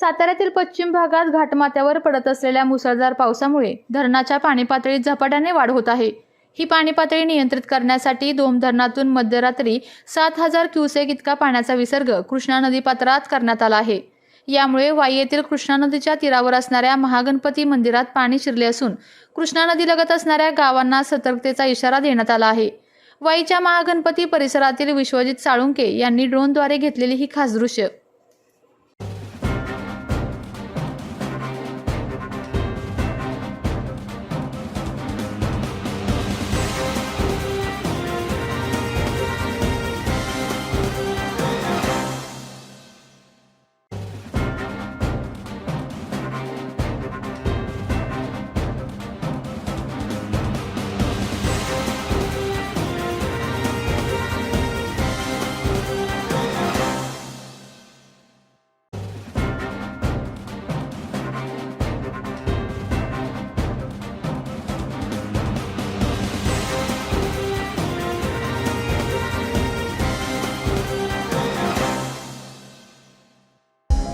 साताऱ्यातील पश्चिम भागात घाटमाथ्यावर पडत असलेल्या मुसळधार पावसामुळे धरणाच्या पाणी पातळीत झपाट्याने वाढ होत आहे. ही पाणी पातळी नियंत्रित करण्यासाठी दोम धरणातून मध्यरात्री सात हजार क्युसेक इतका पाण्याचा विसर्ग कृष्णा नदीपात्रात करण्यात आला आहे. यामुळे वाई येथील कृष्णा नदीच्या तीरावर असणाऱ्या महागणपती मंदिरात पाणी शिरले असून कृष्णा नदीलगत असणाऱ्या गावांना सतर्कतेचा इशारा देण्यात आला आहे. वाईच्या महागणपती परिसरातील विश्वजित साळुंके यांनी ड्रोनद्वारे घेतलेली ही खास दृश्य.